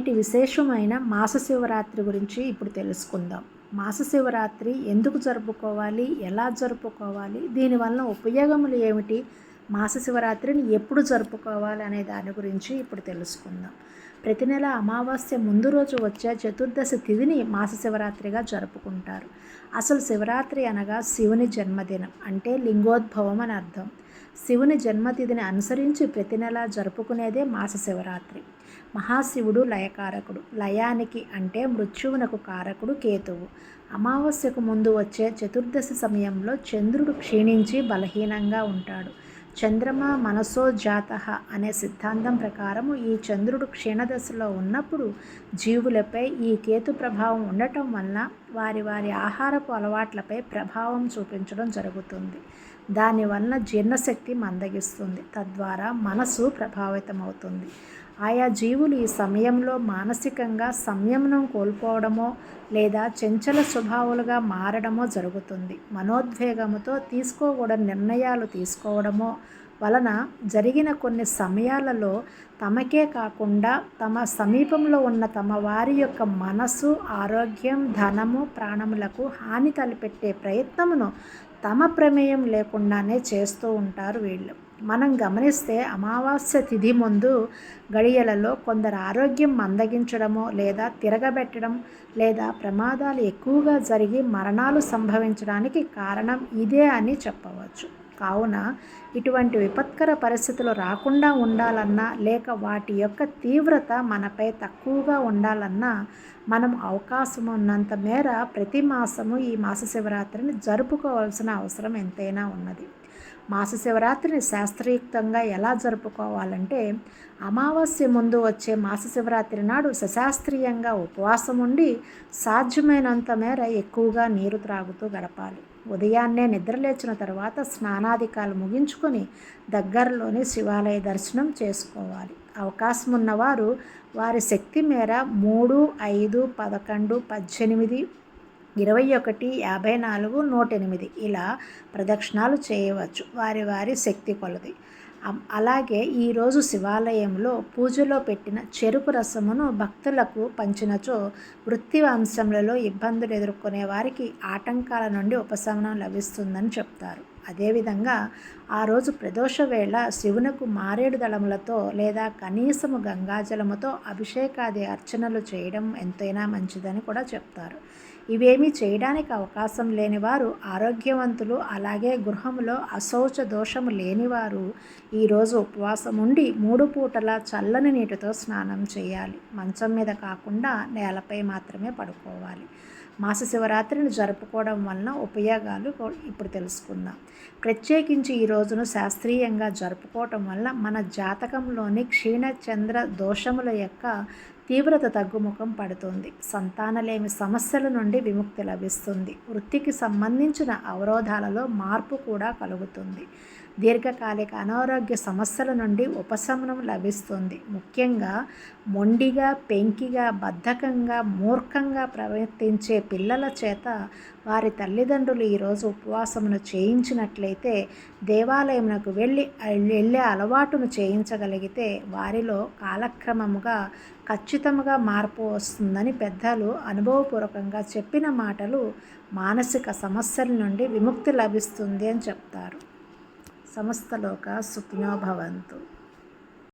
నేటి విశేషమైన మాస శివరాత్రి గురించి ఇప్పుడు తెలుసుకుందాం. మాస శివరాత్రి ఎందుకు జరుపుకోవాలి? ఎలా జరుపుకోవాలి? దీనివల్ల ఉపయోగములు ఏమిటి? మాస శివరాత్రిని ఎప్పుడు జరుపుకోవాలి అనే దాని గురించి ఇప్పుడు తెలుసుకుందాం. ప్రతి నెల అమావాస్య ముందు రోజు వచ్చే చతుర్దశి తిథిని మాస శివరాత్రిగా జరుపుకుంటారు. అసలు శివరాత్రి అనగా శివుని జన్మదినం అంటే లింగోద్భవం అని అర్థం. శివుని జన్మతిథిని అనుసరించి ప్రతి నెల జరుపుకునేదే మాస శివరాత్రి మహాశివుడు లయకారకుడు. లయానికి అంటే మృత్యువునకు కారకుడు కేతువు. అమావాస్యకు ముందు వచ్చే చతుర్దశి సమయంలో చంద్రుడు క్షీణించి బలహీనంగా ఉంటాడు. చంద్రమ మనసో జాత అనే సిద్ధాంతం ప్రకారము ఈ చంద్రుడు క్షీణదశలో ఉన్నప్పుడు జీవులపై ఈ కేతు ప్రభావం ఉండటం వలన వారి వారి ఆహారపు అలవాట్లపై ప్రభావం చూపించడం జరుగుతుంది. దానివల్ల జీర్ణశక్తి మందగిస్తుంది. తద్వారా మనసు ప్రభావితమవుతుంది. ఆయా జీవులు ఈ సమయంలో మానసికంగా సంయమనం కోల్పోవడమో లేదా చెంచల స్వభావాలుగా మారడమో జరుగుతుంది. మనోద్వేగముతో తీసుకోకూడని నిర్ణయాలు తీసుకోవడమో వలన జరిగిన కొన్ని సమయాలలో తమకే కాకుండా తమ సమీపంలో ఉన్న తమ వారి యొక్క మనసు ఆరోగ్యం ధనము ప్రాణములకు హాని తలపెట్టే ప్రయత్నమును తమ ప్రమేయం లేకుండానే చేస్తూ ఉంటారు వీళ్ళు. మనం గమనిస్తే అమావాస్య తిథి ముందు గడియలలో కొందరు ఆరోగ్యం మందగించడమో లేదా తిరగబెట్టడం లేదా ప్రమాదాలు ఎక్కువగా జరిగి మరణాలు సంభవించడానికి కారణం ఇదే అని చెప్పవచ్చు. కావున ఇటువంటి విపత్కర పరిస్థితులు రాకుండా ఉండాలన్నా లేక వాటి యొక్క తీవ్రత మనపై తక్కువగా ఉండాలన్నా మనం అవకాశం ఉన్నంత మేర ప్రతి మాసము ఈ మాస శివరాత్రిని జరుపుకోవాల్సిన అవసరం ఎంతైనా ఉన్నది. మాస శివరాత్రిని శాస్త్రయుక్తంగా ఎలా జరుపుకోవాలంటే అమావాస్య ముందు వచ్చే మాస శివరాత్రి నాడు సశాస్త్రీయంగా ఉపవాసం ఉండి సాధ్యమైనంత మేర ఎక్కువగా నీరు త్రాగుతూ గడపాలి. ఉదయాన్నే నిద్రలేచిన తర్వాత స్నానాధికాలు ముగించుకొని దగ్గరలోని శివాలయ దర్శనం చేసుకోవాలి. అవకాశం ఉన్నవారు వారి శక్తి మేర మూడు ఐదు పదకొండు పద్దెనిమిది ఇరవై ఒకటి యాభై నాలుగు నూట ఎనిమిది ఇలా ప్రదక్షిణాలు చేయవచ్చు. వారి వారి శక్తి కొలది. అలాగే ఈరోజు శివాలయంలో పూజలో పెట్టిన చెరుకు రసమును భక్తులకు పంచినచో వృత్తి అంశములలో ఇబ్బందులు ఎదుర్కొనే వారికి ఆటంకాల నుండి ఉపశమనం లభిస్తుందని చెప్తారు. అదేవిధంగా ఆ రోజు ప్రదోష వేళ శివునకు మారేడు దళములతో లేదా కనీసము గంగాజలముతో అభిషేకాది అర్చనలు చేయడం ఎంతైనా మంచిదని కూడా చెప్తారు. ఇవేమీ చేయడానికి అవకాశం లేనివారు ఆరోగ్యవంతులు అలాగే గృహంలో అశౌచ దోషము లేనివారు ఈరోజు ఉపవాసం ఉండి మూడు పూటల చల్లని నీటితో స్నానం చేయాలి. మంచం మీద కాకుండా నేలపై మాత్రమే పడుకోవాలి. మాస శివరాత్రిని జరుపుకోవడం వలన ఉపయోగాలు ఇప్పుడు తెలుసుకుందాం. ప్రత్యేకించి ఈ రోజును శాస్త్రీయంగా జరుపుకోవటం వల్ల మన జాతకంలోని క్షీణచంద్ర దోషముల యొక్క తీవ్రత తగ్గుముఖం పడుతుంది. సంతానలేమి సమస్యల నుండి విముక్తి లభిస్తుంది. వృత్తికి సంబంధించిన అవరోధాలలో మార్పు కూడా కలుగుతుంది. దీర్ఘకాలిక అనారోగ్య సమస్యల నుండి ఉపశమనం లభిస్తుంది. ముఖ్యంగా మొండిగా పెంకిగా బద్ధకంగా మూర్ఖంగా ప్రవర్తించే పిల్లల చేత వారి తల్లిదండ్రులు ఈరోజు ఉపవాసమును చేయించినట్లయితే దేవాలయమునకు వెళ్ళి వెళ్ళే అలవాటును చేయించగలిగితే వారిలో కాలక్రమముగా ఖచ్చితంగా మార్పు వస్తుందని పెద్దలు అనుభవపూర్వకంగా చెప్పిన మాటలు మానసిక సమస్యల నుండి విముక్తి లభిస్తుంది అని చెప్తారు. సమస్తలోక సుఖినో భవంతు.